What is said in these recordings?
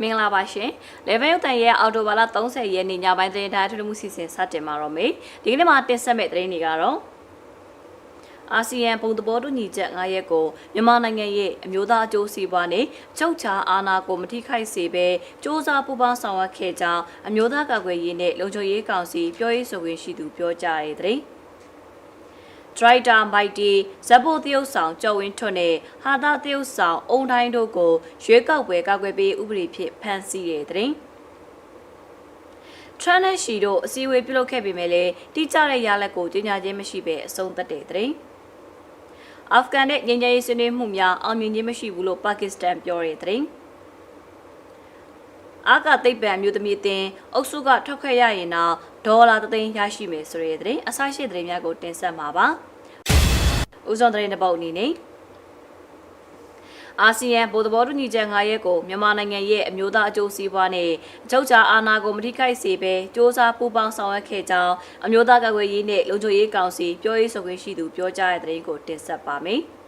မင်္ဂလာပါရှင်။ Level ရုပ်သံရဲ့အော်တိုဘာလ30ရက်နေ့ညပိုင်းသတင်းထားထူးထူးမှုစီစဉ်စတင်မှာတော့မေ။ဒီကနေ့မှာတင်ဆက်မယ့်သတင်းတွေကတော့အာဆီယံပုံသဘောတူညီချက်9ရက်ကိုမြန်မာနိုင်ငံရဲ့အမျိုးသားအကျိုးစီးပွားနဲ့ချုပ်ချာအာဏာကိုမထိခိုက်စေဘဲစ조사ပူးပေါင်းဆောင်ရွက်ခဲ့ကြောင်းအမျိုးသားကာကွယ်ရေးနဲ့လုံခြုံရေးကောင်စီပြောရေးဆိုခွင့်ရှိသူပြောကြားတဲ့သတင်း။ ဒရိုက်တာမိုက်တီဇက်ဘိုတရုတ်ဆောင်ကျော်ဝင်းထွန်းနဲ့ဟာသာတရုတ်ဆောင်အုံတိုင်းတို့ကိုရွေးကောက်ပွဲကာကွယ်ပေးဥပဒေဖြင့်ဖမ်းဆီးတဲ့တဲ့ထရန်နဲ့ရှီတို့အစည်းအဝေးပြုလုပ်ခဲ့ပေမဲ့လည်းတိကျတဲ့ရလဒ်ကိုကြေညာခြင်းမရှိဘဲအဆုံးသတ်တဲ့တဲ့အာဖဂန်နဲ့ငြိမ်းချမ်းရေးဆွေးနွေးမှုများအောင်မြင်ခြင်းမရှိဘူးလို့ပါကစ္စတန်ပြောတဲ့တဲ့ အာကသိပ္ပံမျိုးသမီးအတင်းအုပ်စုကထွက်ခွက်ရရင်တော့ဒေါ်လာသသိန်းရရှိမယ်ဆိုတဲ့တဲ့အစားရှိတဲ့များကိုတင်ဆက်မှာပါ။ဦးစွန်တဲ့တစ်ပုတ်အနေနဲ့အာဆီယံဗိုလ်သဘောတူညီချက်9ရက်ကိုမြန်မာနိုင်ငံရဲ့အမျိုးသားအကျိုးစီးပွားနဲ့အချုပ်ချာအာဏာကိုမထိခိုက်စေဘဲစ조사ပူးပေါင်းဆောင်ရွက်ခဲ့ကြောင်းအမျိုးသားကာကွယ်ရေးနဲ့လုံခြုံရေးကောင်စီပြောရေးဆိုခွင့်ရှိသူပြောကြားတဲ့သတင်းကိုတင်ဆက်ပါမယ်။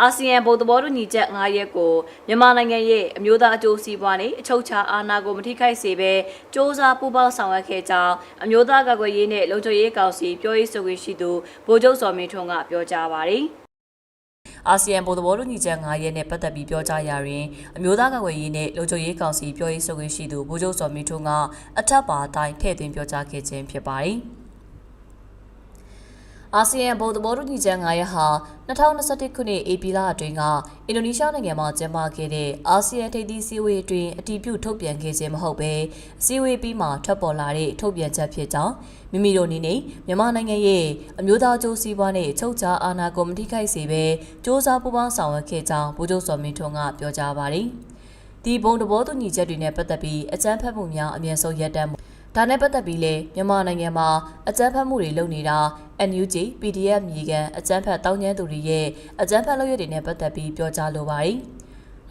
အာဆီယံဗိုလ်သဘောတူညီချက်9ရက်ကိုမြန်မာနိုင်ငံရဲ့အမျိုးသားအကျိုးစီးပွားနဲ့အချုပ်ချာအာဏာကိုမထိခိုက်စေဘဲစ조사ပူးပေါင်းဆောင်ရွက်ခဲ့ကြောင်းအမျိုးသားကာကွယ်ရေးနဲ့လုံခြုံရေးကောင်စီပြောရေးဆိုခွင့်ရှိသူဗိုလ်ချုပ်စော်မင်းထွန်းကပြောကြားပါတယ်။အာဆီယံဗိုလ်သဘောတူညီချက်9ရက်နဲ့ပတ်သက်ပြီးပြောကြားရာတွင်အမျိုးသားကာကွယ်ရေးနဲ့လုံခြုံရေးကောင်စီပြောရေးဆိုခွင့်ရှိသူဗိုလ်ချုပ်စော်မင်းထွန်းကအထက်ပါအတိုင်းထည့်သွင်းပြောကြားခဲ့ခြင်းဖြစ်ပါတယ်။ အာဆီယံဘုံသဘောတူညီချက်9ရက်ဟာ2021ခုနှစ်ဧပြီလအတွင်းကအင်ဒိုနီးရှားနိုင်ငံမှာကျင်းပခဲ့တဲ့အာဆီယံထိပ်သီးစည်းဝေးအတွင်းအတည်ပြုထုတ်ပြန်ခဲ့ခြင်းမဟုတ်ဘဲစည်းဝေးပြီးမှထွက်ပေါ်လာတဲ့ထုတ်ပြန်ချက်ဖြစ်ကြောင်းမိမိတို့အနေနဲ့မြန်မာနိုင်ငံရဲ့အမျိုးသားအကျိုးစီးပွားနဲ့ချုပ်ချာအာဏာကိုမထိခိုက်စေဘဲစ조사ပူးပေါင်းဆောင်ရွက်ခဲ့ကြောင်းဗိုလ်ချုပ်စော်မင်းထွန်းကပြောကြားပါတယ်။ဒီဘုံသဘောတူညီချက်တွေနဲ့ပတ်သက်ပြီးအကြမ်းဖက်မှုများအမြင့်ဆုံးရပ်တန့်မှု ဒါနဲ့ပတ်သက်ပြီးလဲမြန်မာနိုင်ငံမှာအကြမ်းဖက်မှုတွေလုပ်နေတာ NUG PDF မြေကန်အကြမ်းဖက်တောင်းကျမ်းသူတွေရဲ့အကြမ်းဖက်လုပ်ရည်တွေနဲ့ပတ်သက်ပြီးပြောကြားလိုပါတယ်။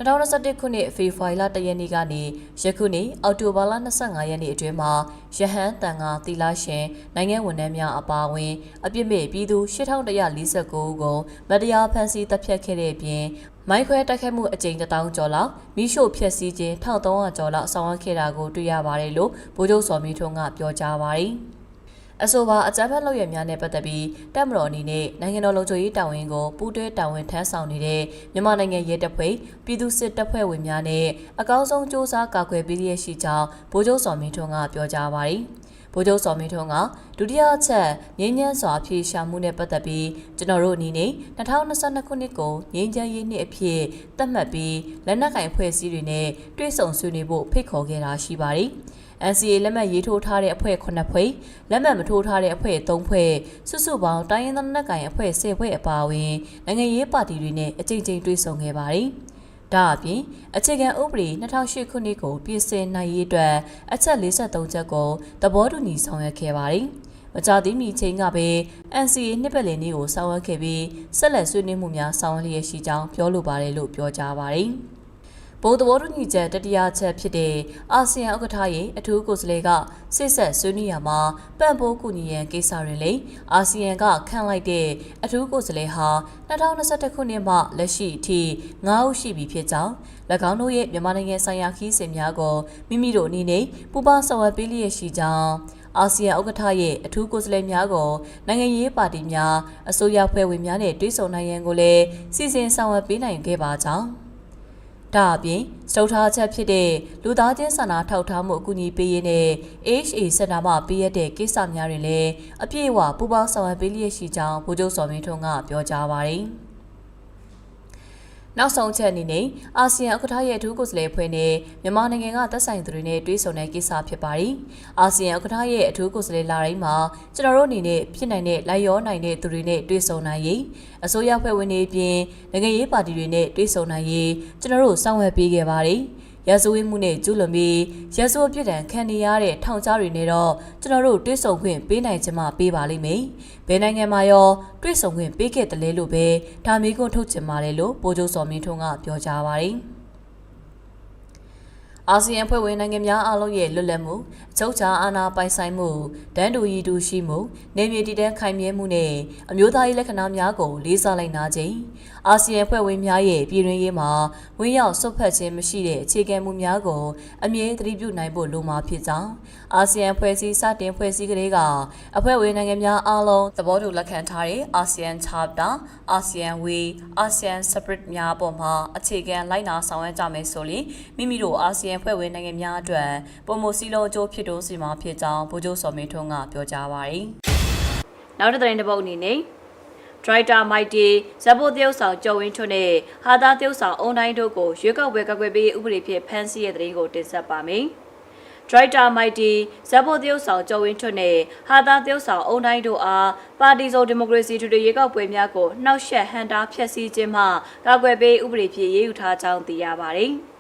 2021ခုနှစ်ဖေဖော်ဝါရီလ1ရက်နေ့ကနေယခုနှစ်အောက်တိုဘာလ25ရက်နေ့အတွင်းမှာရဟန်းတန်ဃာသီလရှင်နိုင်ငံဝန်ထမ်းများအပါအဝင်အပြစ်မဲ့ပြည်သူ8149ဦးကိုမတရားဖမ်းဆီးတပ်ဖြတ်ခဲ့တဲ့အပြင်မိုင်းခွဲတိုက်ခတ်မှုအကြိမ်1000ကျော်လောက်မိရှို့ဖျက်ဆီးခြင်း1300ကျော်လောက်ဆောင်ရွက်ခဲ့တာကိုတွေ့ရပါတယ်လို့ဗိုလ်ချုပ်စော်မင်းထွန်းကပြောကြားပါတယ်။ အဆိုပါအကြမ်းဖက်လုပ်ရများနဲ့ပတ်သက်ပြီးတပ်မတော်အနေနဲ့နိုင်ငံတော်လုံခြုံရေးတာဝန်ကိုပူးတွဲတာဝန်ထမ်းဆောင်နေတဲ့မြန်မာနိုင်ငံရဲတပ်ဖွဲ့ပြည်သူစစ်တပ်ဖွဲ့ဝင်များနဲ့အကောင်းဆုံးစ조사ကာကွယ်ပေးရရှိကြောင်းဗိုလ်ချုပ်စော်မင်းထွန်းကပြောကြားပါတယ်။ ဗိုလ်ချုပ်စော်မင်းထွန်းကဒုတိယအချက်ငင်းညမ်းစွာဖြေရှာမှုနဲ့ပတ်သက်ပြီးကျွန်တော်တို့အနေနဲ့2022ခုနှစ်ကိုငင်းချမ်းရေးနှစ်အဖြစ်သတ်မှတ်ပြီးလက်နက်ကင်ဖွဲ့စည်းတွေနဲ့တွဲဆုံဆွေးနွေးဖို့ဖိတ်ခေါ်ခဲ့တာရှိပါတယ်။ NCA လက်မှတ်ရေးထိုးထားတဲ့အဖွဲ့9ဖွဲ့လက်မှတ်မထိုးထားတဲ့အဖွဲ့3ဖွဲ့စုစုပေါင်းတိုင်းရင်းသားလက်နက်ကိုင်အဖွဲ့10ဖွဲ့အပါအဝင်နိုင်ငံရေးပါတီတွေနဲ့အကြိမ်ကြိမ်တွေ့ဆုံခဲ့ပါတယ်။ ဒါအပြင်အခြေခံဥပဒေ2008ခုနှစ်ကိုပြင်ဆင်နိုင်ရေးအတွက်အချက်53ချက်ကိုသဘောတူညီဆောင်ရွက်ခဲ့ပါတယ်။မကြသေးမီချိန်ကပဲ NCA နှစ်ပတ်လည်နေ့ကိုဆောင်ရွက်ခဲ့ပြီးဆက်လက်ဆွေးနွေးမှုများဆောင်ရွက်လျက်ရှိကြောင်းပြောလိုပါတယ်လို့ပြောကြားပါတယ်။ ဘုံသဘောတူညီချက်တတိယချက်ဖြစ်တဲ့အာဆီယံဥက္ကဋ္ဌရဲ့အထူးကိုယ်စားလှယ်ကစိတ်ဆက်ဆွေးနွေးရမှာပံ့ပိုးကူညီရန်ကိစ္စတွေလေအာဆီယံကခန့်လိုက်တဲ့အထူးကိုယ်စားလှယ်ဟာ2021ခုနှစ်မှလက်ရှိအထိ9ဦးရှိပြီဖြစ်ကြောင်း၎င်းတို့ရဲ့မြန်မာနိုင်ငံဆိုင်ရာခီးစဉ်များကိုမိမိတို့အနေနဲ့ပူးပေါင်းဆောင်ရွက်ပေးလျက်ရှိကြောင်းအာဆီယံဥက္ကဋ္ဌရဲ့အထူးကိုယ်စားလှယ်များကိုနိုင်ငံရေးပါတီများအစိုးရဖွဲ့ဝင်များနဲ့တွဲဆုံနိုင်ရန်ကိုလည်းစီစဉ်ဆောင်ရွက်ပေးနိုင်ခဲ့ပါကြောင်း ဒါအပြင်စတုထားချက်ဖြစ်တဲ့လူသားချင်းစာနာထောက်ထားမှုအကူအညီပေးရေးနဲ့ HA စင်တာမှပေးရတဲ့ကိစ္စများတွေလည်းအပြည့်အဝပူးပေါင်းဆောင်ရွက်ပေးလျက်ရှိကြောင်းဗိုလ်ချုပ်စော်မင်းထွန်းကပြောကြားပါတယ်။ နောက်ဆုံးချက်အနေနဲ့အာဆီယံဥက္ကဋ္ဌရဲ့အထူးကိုယ်စားလှယ်ဖွဲ့နဲ့မြန်မာနိုင်ငံကသက်ဆိုင်သူတွေနဲ့တွဲဆုံတဲ့ကိစ္စဖြစ်ပါတယ်။အာဆီယံဥက္ကဋ္ဌရဲ့အထူးကိုယ်စားလှယ်လာတိုင်းမှာကျွန်တော်တို့အနေနဲ့ဖြစ်နိုင်တဲ့လိုက်ရောနိုင်တဲ့သူတွေနဲ့တွဲဆုံနိုင်ရေးအစိုးရဖွဲ့ဝင်တွေအပြင်နိုင်ငံရေးပါတီတွေနဲ့တွဲဆုံနိုင်ရေးကျွန်တော်တို့စောင့်ဝဲပေးခဲ့ပါတယ်။ ရဇဝေးမှုနဲ့ကျူးလွန်ပြီးရဇဝပြစ်ဒဏ်ခံနေရတဲ့ထောင်ချတွေနဲ့တော့ကျွန်တော်တို့တွဲဆုံခွင့်ပေးနိုင်ချင်မှပေးပါလိမ့်မယ်။ဘယ်နိုင်ငံမှာရောတွဲဆုံခွင့်ပေးခဲ့တယ်လဲလို့ပဲဒါမျိုးကိုထုတ်ချင်ပါတယ်လို့ပိုးကျိုးစော်မင်းထွန်းကပြောကြားပါတယ်။အာဆီယံဖွဲ့ဝင်နိုင်ငံများအားလုံးရဲ့လွတ်လပ်မှုအချုပ်အခြာအာဏာပိုင်ဆိုင်မှုတန်းတူရည်တူရှိမှုနေမြေတည်တံ့ခိုင်မြဲမှုနဲ့အမျိုးသားရေးလက္ခဏာများကိုလေးစားလိုက်နာခြင်းအာဆီယံဖွဲ့ဝင်များရဲ့ပြည်တွင်းရေးမှာဝင်းရောက်ဆွတ်ဖက်ခြင်းမရှိတဲ့အခြေခံမှုများကိုအမြဲတတိပြုနိုင်ဖို့လိုမှာဖြစ်ကြောင်းအာဆီယံဖွဲ့စည်းစတင်ဖွဲ့စည်းကလေးကအဖွဲ့ဝင်နိုင်ငံများအားလုံးသဘောတူလက်ခံထားတဲ့အာဆီယံ Charter အာဆီယံ Way အာဆီယံ Spirit များပေါ်မှာအခြေခံလိုက်နာဆောင်ရွက်ကြမယ်ဆိုရင်မိမိတို့အာဆီယံဖွဲ့ဝင်နိုင်ငံများအတွက်ပုံမစီလုံးအကျိုးဖြစ်တော်စီမှာဖြစ်ကြောင်းဗိုလ်ချုပ်စော်မင်းထွန်းကပြောကြားပါရယ်။နောက်တစ်သတင်းတစ်ပုဒ်အနေနဲ့ ဒရိုက်တာမိုက်တီဇဘိုတရုတ်ဆောင်ကျော်ဝင်းထွန်းနဲ့ဟာသားတရုတ်ဆောင်အုံတိုင်းတို့ကိုရွေးကောက်ပွဲကကွယ်ပေးဥပဒေဖြင့်ဖမ်းဆီးရတဲ့သတင်းကိုတင်ဆက်ပါမယ်။ဒရိုက်တာမိုက်တီဇဘိုတရုတ်ဆောင်ကျော်ဝင်းထွန်းနဲ့ဟာသားတရုတ်ဆောင်အုံတိုင်းတို့အားပါတီစုံဒီမိုကရေစီထူထူရွေးကောက်ပွဲများကိုနှောက်ယှက်ဟန်တာဖျက်ဆီးခြင်းမှကာကွယ်ပေးဥပဒေဖြင့်ရေးယူထားကြောင်းသိရပါတယ်။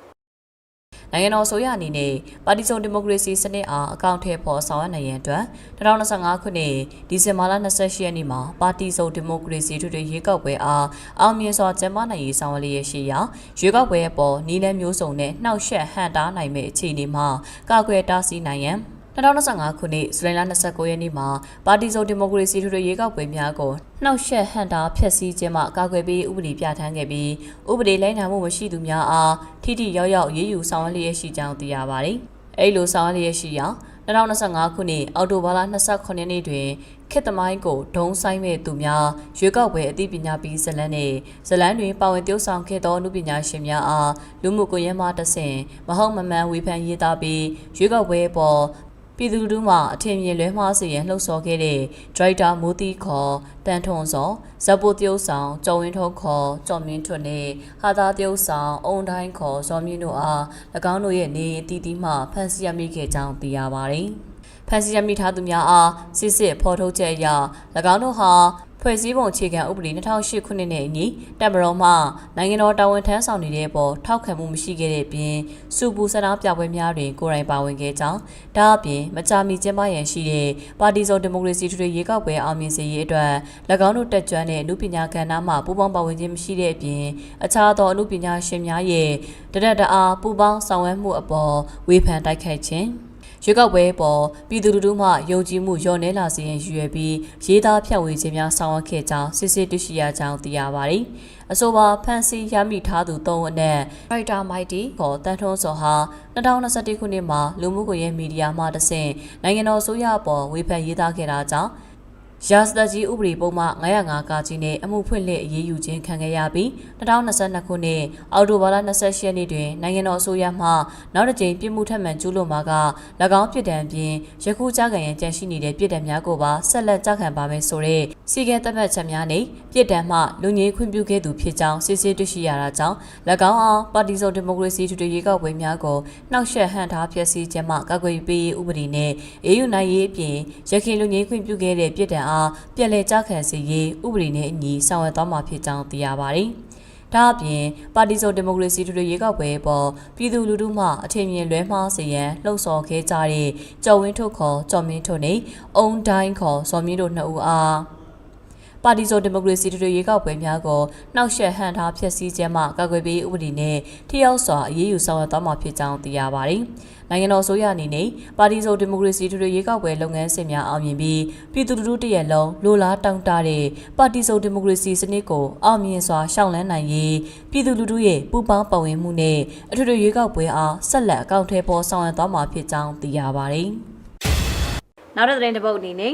နိုင်ငံတော်ဆိုရအနေနဲ့ပါတီစုံဒီမိုကရေစီစနစ်အားအကောင့်ထဲပေါ်ဆောင်ရွက်နိုင်ရန်အတွက်2025ခုနှစ်ဒီဇင်ဘာလ28ရက်နေ့မှာပါတီစုံဒီမိုကရေစီထွေထွေရွေးကောက်ပွဲအားအောင်မြင်စွာကျင်းပနိုင်ရေးဆောင်ရွက်လျက်ရှိရာရွေးကောက်ပွဲအပေါ်နီးလန်းမျိုးစုံနဲ့နှောက်ယှက်ဟန်တားနိုင်မယ့်အခြေအနေမှာကာကွယ်တားဆီးနိုင်ရန် 2025ခုနှစ်ဇူလိုင်လ29ရက်နေ့မှာပါတီစုံဒီမိုကရေစီထွေထွေရွေးကောက်ပွဲများကိုနှောက်ယှက်ဟန်တာဖျက်ဆီးခြင်းမှကာကွယ်ပေးဥပဒေပြဋ္ဌာန်းခဲ့ပြီးဥပဒေလိုက်နာမှုမရှိသူများအားထိထိရောက်ရောက်ရေးယူဆောင်ရွက်လျက်ရှိကြောင်းသိရပါတယ်။အဲ့လိုဆောင်ရွက်လျက်ရှိရာ2025ခုနှစ်အောက်တိုဘာလ29ရက်နေ့တွင်ခေတ်သမိုင်းကိုဒုံဆိုင်မဲ့သူများရွေးကောက်ပွဲအသိပညာပေးဇလန်းနှင့်ဇလန်းတွင်ပါဝင် tiêu ဆောင်ခဲ့သောအမှုပညာရှင်များအားလူမှုကွန်ရက်မှတဆင့်မဟုတ်မမှန်ဝေဖန်ရေးသားပြီးရွေးကောက်ပွဲပေါ် ပြည်သူလူထုမှအထင်မြင်လွဲမှားစေရန်လှုံ့ဆော်ခဲ့တဲ့ဒရိုက်တာမိုးတီခေါ်တန်ထွန်စောဇက်ပိုတရုတ်ဆောင်ကျော်ဝင်းထုံးခေါ်ကျော်မင်းထွန်းနဲ့ဟာသာတရုတ်ဆောင်အုံတိုင်းခေါ်ဇော်မြင့်တို့အား၎င်းတို့ရဲ့နေအတီးတီးမှဖမ်းဆီးရမိခဲ့ကြောင်းသိရပါတယ်။ဖမ်းဆီးရမိထားသူများအားစစ်စစ်ဖော်ထုတ်ချက်အရ၎င်းတို့ဟာ ဖွဲ့စည်းပုံအခြေခံဥပဒေ2008ခုနှစ်နဲ့အညီတပ်မတော်မှနိုင်ငံတော်တာဝန်ထမ်းဆောင်နေတဲ့ပေါ်ထောက်ခံမှုမရှိခဲ့တဲ့ပြင်စုပူစနာပြပွဲများတွင်ကိုယ်တိုင်ပါဝင်ခဲ့ကြောင်းဒါအပြင်မကြာမီကျင်းပရန်ရှိတဲ့ပါတီစုံဒီမိုကရေစီထွေထွေရေကောက်ပွဲအောင်မြင်စေရေးအတွက်၎င်းတို့တက်ကြွတဲ့အမှုပညာကဏ္ဍမှပူးပေါင်းပါဝင်ခြင်းမရှိတဲ့အပြင်အခြားသောအမှုပညာရှင်များရဲ့တရက်တအားပူးပေါင်းဆောင်ရွက်မှုအပေါ်ဝေဖန်တိုက်ခိုက်ခြင်း ရွေးကောက်ပွဲပေါ်ပြည်သူလူထုမှယုံကြည်မှုလျော့နည်းလာစေရန်ရည်ရွယ်ပြီးရေးသားဖြန့်ဝေခြင်းများဆောင်ရွက်ခဲ့ကြောင်းစစ်စစ်တွေ့ရှိရကြောင်းသိရပါတယ်။အဆိုပါဖန်စီရမိထားသူ၃အနက်ရိုက်တာမိုက်တီခေါ်တန်ထွန်းစောဟာ2021ခုနှစ်မှာလူမှုကွန်ရက်မီဒီယာမှတဆင့်နိုင်ငံတော်ဆိုရအပေါ်ဝေဖန်ရေးသားခဲ့တာကြောင့် ရာဇသကြီးဥပဒေပုံမှ905ကကြီးနဲ့အမှုဖွင့်လှစ်အရေးယူခြင်းခံခဲ့ရပြီး2022ခုနှစ်အောက်တိုဘာလ28ရက်နေ့တွင်နိုင်ငံတော်အစိုးရမှနောက်တစ်ကြိမ်ပြစ်မှုထပ်မံကျူးလွန်မှာက၎င်းပြစ်ဒဏ်ပြင်ယခုကြားခံရန်ကြံရှိနေတဲ့ပြစ်ဒဏ်များကိုပါဆက်လက်ကြားခံပါမယ်ဆိုတဲ့စီကံသတ်မှတ်ချက်များနဲ့ပြစ်ဒဏ်မှလူငင်းခွင့်ပြုခဲ့သူဖြစ်ကြောင်းစစ်ဆေးတွေ့ရှိရတာကြောင့်၎င်းအောင်ပါတီစုံဒီမိုကရေစီထူထူရေးကောက်ပွဲများကိုနှောက်ယှက်ဟန်ထားဖျက်ဆီးခြင်းမှကာကွယ်ပေးရေးဥပဒေနဲ့အေယူနိုင်ရေးအပြင်ရခိုင်လူငင်းခွင့်ပြုခဲ့တဲ့ပြစ်ဒဏ်အားပြည်လဲကြားခံစေရေးဥပဒေနဲ့အညီဆောင်ရွက်သွားမှာဖြစ်ကြောင်းသိရပါတယ်။ဒါအပြင်ပါတီစုံဒီမိုကရေစီတူတူရေကောက်ပွဲပေါ်ပြည်သူလူထုမှအထင်မြင်လွဲမှားစေရန်လှုံ့ဆော်ခဲ့ကြတဲ့ကျော်ဝင်းထုတ်ခေါ်ကျော်မင်းထုတ်နဲ့အုံတိုင်းခေါ်ဇော်မင်းတို့နှစ်ဦးအား ပါတီစုံဒီမိုကရေစီတူတူရေကောက်ပွဲများကိုနှောက်ယှက်ဟန်ထားဖျက်ဆီးခြင်းမှကာကွယ်ပေးဥပဒေနဲ့ထိရောက်စွာအရေးယူဆောင်ရွက်သွားမှာဖြစ်ကြောင်းသိရပါတယ်။နိုင်ငံတော်ဆိုရအနေနဲ့ပါတီစုံဒီမိုကရေစီတူတူရေကောက်ပွဲလုပ်ငန်းစဉ်များအောင်မြင်ပြီးပြည်သူလူထုတရက်လုံးလိုလားတောင်းတတဲ့ပါတီစုံဒီမိုကရေစီစနစ်ကိုအောင်မြင်စွာရှောင်လန်းနိုင်ရေးပြည်သူလူထုရဲ့ပူးပေါင်းပါဝင်မှုနဲ့အထွေထွေရေကောက်ပွဲအားဆက်လက်အကောင့်ထဲပေါ်ဆောင်ရွက်သွားမှာဖြစ်ကြောင်းသိရပါတယ်။နောက်တစ်သတင်းတစ်ပုဒ်အနေနဲ့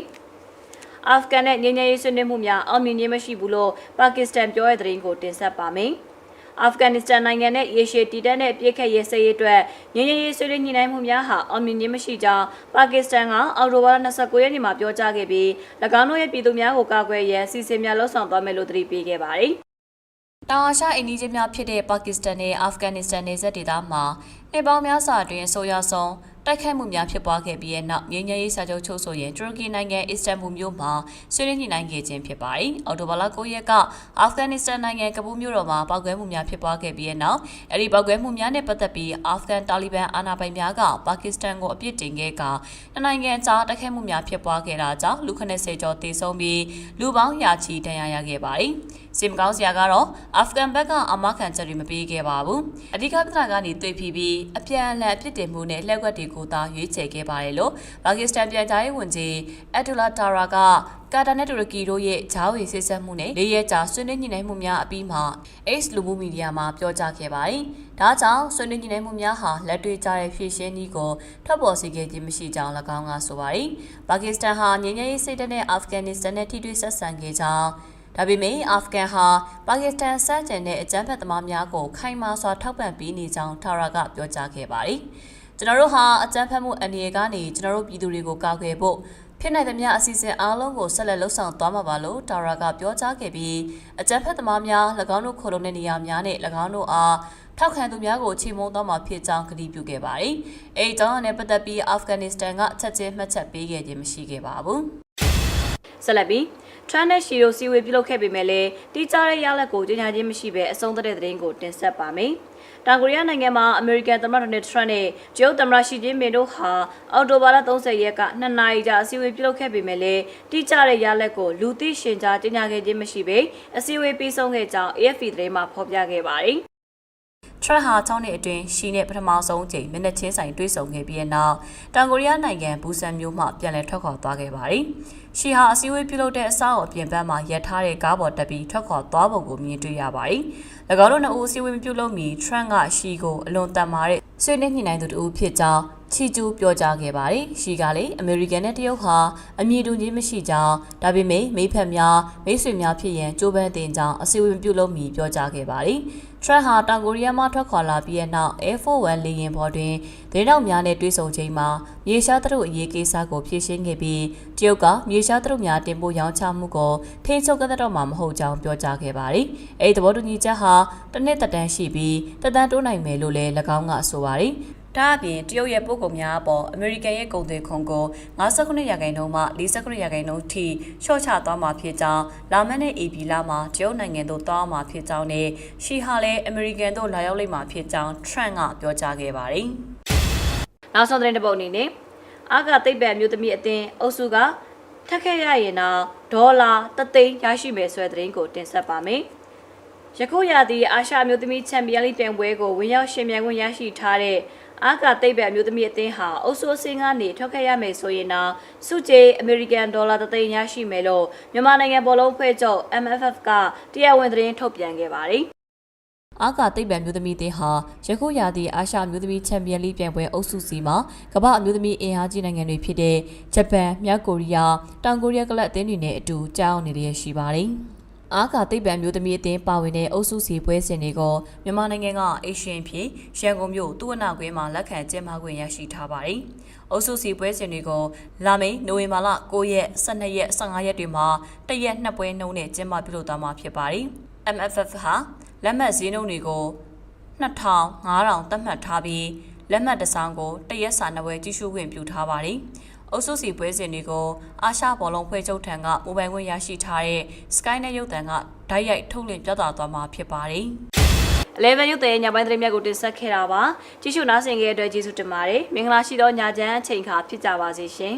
အာဖဂန်နဲ့ငြိမ်းချမ်းရေးဆွေးနွေးမှုများအောင်မြင်ခြင်းမရှိဘူးလို့ပါကစ္စတန်ပြောတဲ့သတင်းကိုတင်ဆက်ပါမယ်။အာဖဂန်နစ္စတန်နိုင်ငံနဲ့ရေရှည်တည်တံ့တဲ့ပြည်ခတ်ရေးစရေးအတွက်ငြိမ်းချမ်းရေးဆွေးနွေးညှိနှိုင်းမှုများဟာအောင်မြင်ခြင်းမရှိကြောင်းပါကစ္စတန်ကအောက်တိုဘာလ29ရက်နေ့မှာပြောကြားခဲ့ပြီး၎င်းတို့ရဲ့ပြည်သူများကိုကာကွယ်ရန်စီစဉ်များလှုံ့ဆော်သွားမယ်လို့သတိပေးခဲ့ပါတယ်။တောင်အာရှအိန္ဒိယများဖြစ်တဲ့ပါကစ္စတန်နဲ့အာဖဂန်နစ္စတန်နယ်စပ်ဒေသမှာနေပေါင်းများစွာအတွင်းအဆိုးရွားဆုံး တိုက်ခိုက်မှုများဖြစ်ပွားခဲ့ပြီးတဲ့နောက်ငြိမ်းချမ်းရေးစာချုပ်ချုပ်ဆိုရင်တူရကီနိုင်ငံအစ္စတန်ဘူမြို့မှာဆွေးနွေးညှိနှိုင်းခဲ့ခြင်းဖြစ်ပါတယ်။အော်တိုဘာလ9ရက်ကအာဖဂန်နစ္စတန်နိုင်ငံကပူးမြို့တော်မှာပောက်ကွဲမှုများဖြစ်ပွားခဲ့ပြီးတဲ့နောက်အဲဒီပောက်ကွဲမှုများနဲ့ပတ်သက်ပြီးအာဖဂန်တာလီဘန်အာဏာပိုင်များကပါကစ္စတန်ကိုအပြစ်တင်ခဲ့ကနိုင်ငံကြားတိုက်ခိုက်မှုများဖြစ်ပွားခဲ့တာကြောင့်လူ90ကျော်သေဆုံးပြီးလူပေါင်းရာချီဒဏ်ရာရခဲ့ပါတယ်။ စီမကောင်းစရာကတော့အာဖဂန်ဘက်ကအမခံချက်တွေမပေးခဲ့ပါဘူးအဓိကပြဿနာကနေတွေ့ပြီးပြီးအပြန်အလှန်အပြစ်တင်မှုနဲ့လှည့်ကွက်တွေကိုသာရွေးချယ်ခဲ့ပါတယ်လို့ပါကစ္စတန်ပြည်ထောင်ရေးဝန်ကြီးအက်ဒူလာတာရာကကာတာနဲ့တူရကီတို့ရဲ့ဂျားဝေစစ်ဆက်မှုနဲ့လေးရဲကြာဆွေးနွေးညှိနှိုင်းမှုများအပြီးမှာ X လူမှုမီဒီယာမှာပြောကြားခဲ့ပါတယ်။ဒါကြောင့်ဆွေးနွေးညှိနှိုင်းမှုများဟာလက်တွေ့ကျတဲ့ဖြည့်ရှင်းနည်းကိုထွက်ပေါ်စေခဲ့ခြင်းမရှိကြောင်း၎င်းကဆိုပါတယ်။ပါကစ္စတန်ဟာငြိမ်းချမ်းရေးစိတ်ဓာတ်နဲ့အာဖဂန်နစ္စတန်နဲ့ထိတွေ့ဆက်ဆံခဲ့ကြောင်း ဒါပေမဲ့အာဖဂန်ဟာပါကစ္စတန်စန့်ကျင်တဲ့အကြမ်းဖက်သမားများကိုခိုင်မာစွာထောက်ပံ့ပေးနေကြောင်းထာရာကပြောကြားခဲ့ပါတယ်။ကျွန်တော်တို့ဟာအကြမ်းဖက်မှုအန္တရာယ်ကနေကျွန်တော်တို့ပြည်သူတွေကိုကာကွယ်ဖို့ဖြစ်နိုင်သမျှအစီအစဉ်အားလုံးကိုဆက်လက်လှုပ်ဆောင်သွားမှာပါလို့တာရာကပြောကြားခဲ့ပြီးအကြမ်းဖက်သမားများ၎င်းတို့ခိုလုံတဲ့နေရာများနဲ့၎င်းတို့အားထောက်ခံသူများကိုချေမှုန်းသွားမှာဖြစ်ကြောင်းကတိပြုခဲ့ပါတယ်။အဲဒီကြောင့်နဲ့ပတ်သက်ပြီးအာဖဂန်နစ္စတန်ကချက်ချင်းမှတ်ချက်ပေးခဲ့ခြင်းမရှိခဲ့ပါဘူး။ဆက်လက်ပြီး ထရန်နဲ့ရှီရိုစီဝေပြုလုပ်ခဲ့ပေမဲ့လည်းတိကျတဲ့ရလဒ်ကိုကြေညာခြင်းမရှိဘဲအဆုံးသတ်တဲ့သတင်းကိုတင်ဆက်ပါမယ်။တောင်ကိုရီးယားနိုင်ငံမှာအမေရိကန်သမ္မတဒေါ်နယ်ထရန့်နဲ့ဂျိုးသမ္မတရှီဂျင်းပင်တို့ဟာအော်တိုဘာလ30ရက်က2နာရီကြာအစည်းအဝေးပြုလုပ်ခဲ့ပေမဲ့လည်းတိကျတဲ့ရလဒ်ကိုလူသိရှင်ကြားကြေညာခဲ့ခြင်းမရှိဘဲအစည်းအဝေးပြီးဆုံးခဲ့ကြောင်း AFP သတင်းမှာဖော်ပြခဲ့ပါတယ်။ ထရက်ဟာ6နှစ်အတွင်းရှီနဲ့ပထမဆုံးအကြိမ်မျက်နှာချင်းဆိုင်တွေ့ဆုံခဲ့ပြီးတဲ့နောက်တောင်ကိုရီးယားနိုင်ငံဘူဆန်မြို့မှပြန်လည်ထွက်ခွာသွားခဲ့ပါတယ်။ရှီဟာအစည်းအဝေးပြုလုပ်တဲ့အဆောက်အအုံအပြင်ဘက်မှာရပ်ထားတဲ့ကားပေါ်တက်ပြီးထွက်ခွာသွားပုံကိုမြင်တွေ့ရပါတယ်။၎င်းတို့နှစ်ဦးအစည်းအဝေးမပြုလုပ်မီထရန့်ကရှီကိုအလွန်တန်မာတဲ့ဆွေးနွေးညှိနှိုင်းသူတူဖြစ်ကြောင်း ချီကျူးပြောကြားခဲ့ပါတယ်။ရှီကလည်းအမေရိကန်နဲ့တရုတ်ဟာအမြင့်တူချင်းမရှိကြောင်းဒါပေမဲ့မိဖက်များမိတ်ဆွေများဖြစ်ရန်ကြိုးပမ်းတင်ကြောင်းအစည်းအဝေးမပြုလုပ်မီပြောကြားခဲ့ပါတယ်။ထရက်ဟာတောင်ကိုရီးယားမှထွက်ခွာလာပြီးတဲ့နောက် Air Force One လေယာဉ်ပေါ်တွင်ဒေသများနဲ့တွေ့ဆုံချိန်မှာမြေရှားသူတို့အရေးကိစ္စကိုဖြေရှင်းခဲ့ပြီးတရုတ်ကမြေရှားသူတို့များတင်ပို့ရောင်းချမှုကိုထိန်းချုပ်ကြတော့မှာမဟုတ်ကြောင်းပြောကြားခဲ့ပါတယ်။အဲဒီသဘောတူညီချက်ဟာတစ်နှစ်သက်တမ်းရှိပြီးသက်တမ်းတိုးနိုင်မယ်လို့လည်း၎င်းကဆိုပါတယ်။ ဒါအပြင်တရုတ်ရဲ့ပို့ကုန်များအပေါ်အမေရိကန်ရဲ့ကုန်သွယ်ခွန်ကို59ရာခိုင်နှုန်းမှ49ရာခိုင်နှုန်းထိလျှော့ချသွားမှာဖြစ်ကြောင်းလာမန်နဲ့ AB လာမှာတရုတ်နိုင်ငံသို့သွားမှာဖြစ်ကြောင်းနဲ့ရှီဟာလည်းအမေရိကန်သို့လာရောက်လိမ့်မှာဖြစ်ကြောင်း Trump ကပြောကြားခဲ့ပါတယ်။နောက်ဆုံးသတင်းတစ်ပုဒ်အနေနဲ့အာကသိပ္ပံမျိုးသမီးအသင်းအုပ်စုကထက်ခဲ့ရရင်တော့ဒေါ်လာတသိန်းရရှိမယ်ဆိုတဲ့သတင်းကိုတင်ဆက်ပါမယ်။ယခုရာသီအာရှမျိုးသမီးချန်ပီယံလိပြိုင်ပွဲကိုဝင်ရောက်ရှင်ပြိုင်ခွင့်ရရှိထားတဲ့ အာကသိပ္ပံမျိုးသမီးအသင်းဟာအုပ်စုအဆင့်ကနေထွက်ခဲ့ရမယ်ဆိုရင်တော့စုကြည်အမေရိကန်ဒေါ်လာတသိန်းရရှိမယ်လို့မြန်မာနိုင်ငံဘောလုံးဖွဲ့ချုပ် MFF ကတရားဝင်သတင်းထုတ်ပြန်ခဲ့ပါတယ်။အာကာသိပ္ပံမျိုးသမီးတင်းဟာယခုရာသီအာရှမျိုးသမီးချန်ပီယံလိပြိုင်ပွဲအုပ်စုစီမှာကမ္ဘာအမျိုးသမီးအင်အားကြီးနိုင်ငံတွေဖြစ်တဲ့ဂျပန်၊မြောက်ကိုရီးယား၊တောင်ကိုရီးယားကလပ်အသင်းတွေနဲ့အတူကြောင်းနေရရှိပါတယ်။ အားကသိပ္ပံမျိုးသမီးအသင်းပါဝင်တဲ့အုပ်စုစီပွဲစဉ်တွေကိုမြန်မာနိုင်ငံကအေရှင်ဖြစ်ရန်ကုန်မြို့သူဝနာကွင်းမှာလက်ခံကျင်းပခွင့်ရရှိထားပါတယ်။အုပ်စုစီပွဲစဉ်တွေကိုလာမယ့်နိုဝင်ဘာလ9ရက်12ရက်15ရက်တွေမှာတရက်နှစ်ပွဲနှုံးနဲ့ကျင်းပပြုလုပ်သွားမှာဖြစ်ပါတယ်။ MFF ဟာလက်မှတ်ဈေးနှုန်းတွေကို2000 5000သတ်မှတ်ထားပြီးလက်မှတ်တစ်စောင်းကိုတရက်စာနှစ်ပွဲကြီးစုခွင့်ပြုထားပါတယ်။ အုပ်စုစီပွဲစဉ်တွေကိုအာရှဘောလုံးဖွဲ့ချုပ်ထံကမိုဘိုင်းခွင့်ရရှိထားတဲ့ Skynet ရုပ်သံကဓာတ်ရိုက်ထုတ်လွှင့်ပြသသွားမှာဖြစ်ပါတယ်။11ရုပ်သံရဲ့ညပိုင်းသတင်းများကိုတင်ဆက်ခဲ့တာပါကြည့်ရှုနားဆင်ခဲ့တဲ့အတွက်ကျေးဇူးတင်ပါတယ်မင်္ဂလာရှိသောညချမ်းအချိန်ခါဖြစ်ကြပါစေရှင်